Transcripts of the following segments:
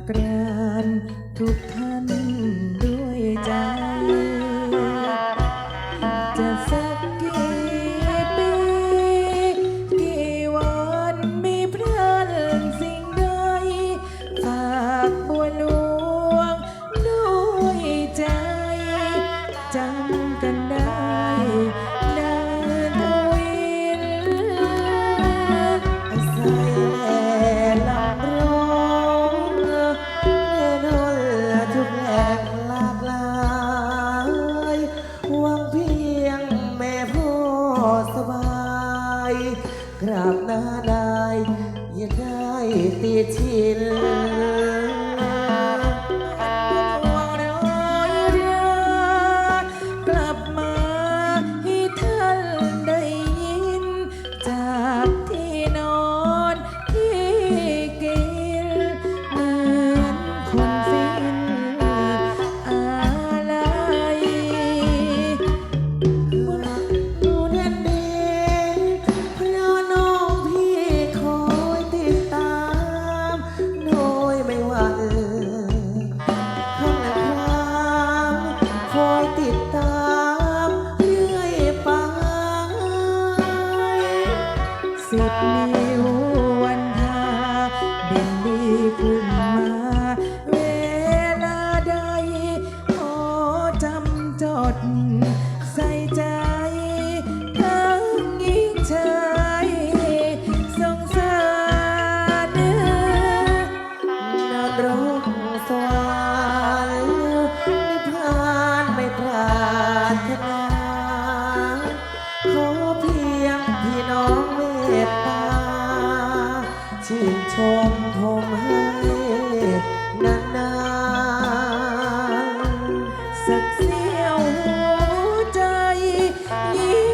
atrás. หน้าได้ย่าได้ตีชิน see me. วหัวใจนี้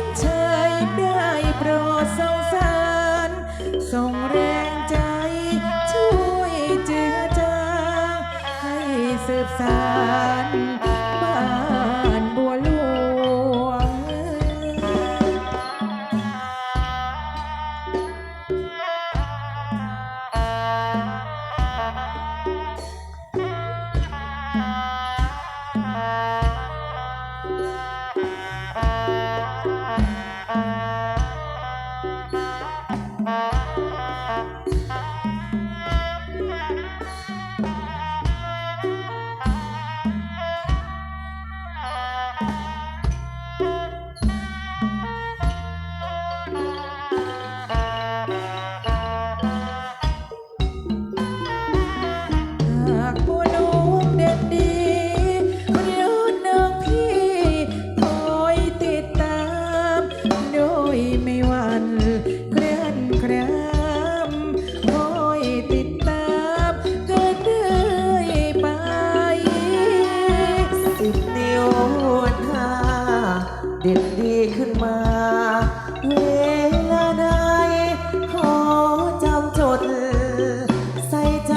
ใส่ใจ